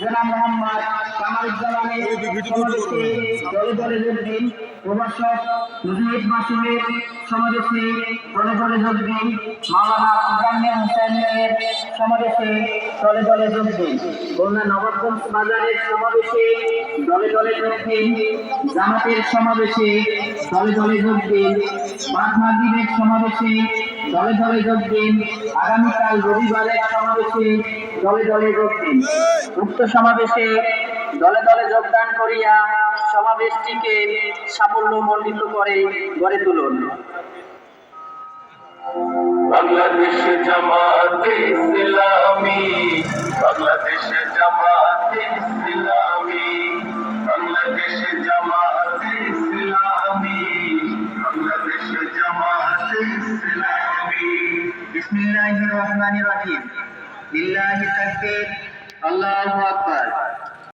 জনাব মোহাম্মদ কামারুজ্জামানের সমাবেশে দলে দলে যোগ দিন প্রভাষক মুজিব মাসুমের সমাবেশে দলে দলে যোগ দিন। মাওলানা ইব্রাহিম হোসেনের সমাবেশে দলে দলে যোগ দিন। খুলনা নবাবগঞ্জ বাজারের সমাবেশে দলে দলে যোগ দিন, জামাতের সমাবেশে দলে দলে যোগ দিন মাঘমাগিবের সমাবেশে দলে দলে যোগ দিন, আগামীকাল রবিবারের সমাবেশে দলে দলে যোগ দিন। উক্ত সমাবেশে দলে দলে যোগদান করিয়া সমাবেশটিকে সাফল্য মণ্ডিত করে গড়ে তুলুন। বাংলাদেশ জামাতে ইসলামী, বাংলাদেশ জামাতে বিসমিল্লাহির রহমানির রহিম। লিল্লাহি তাকবীর। আল্লাহু আকবার।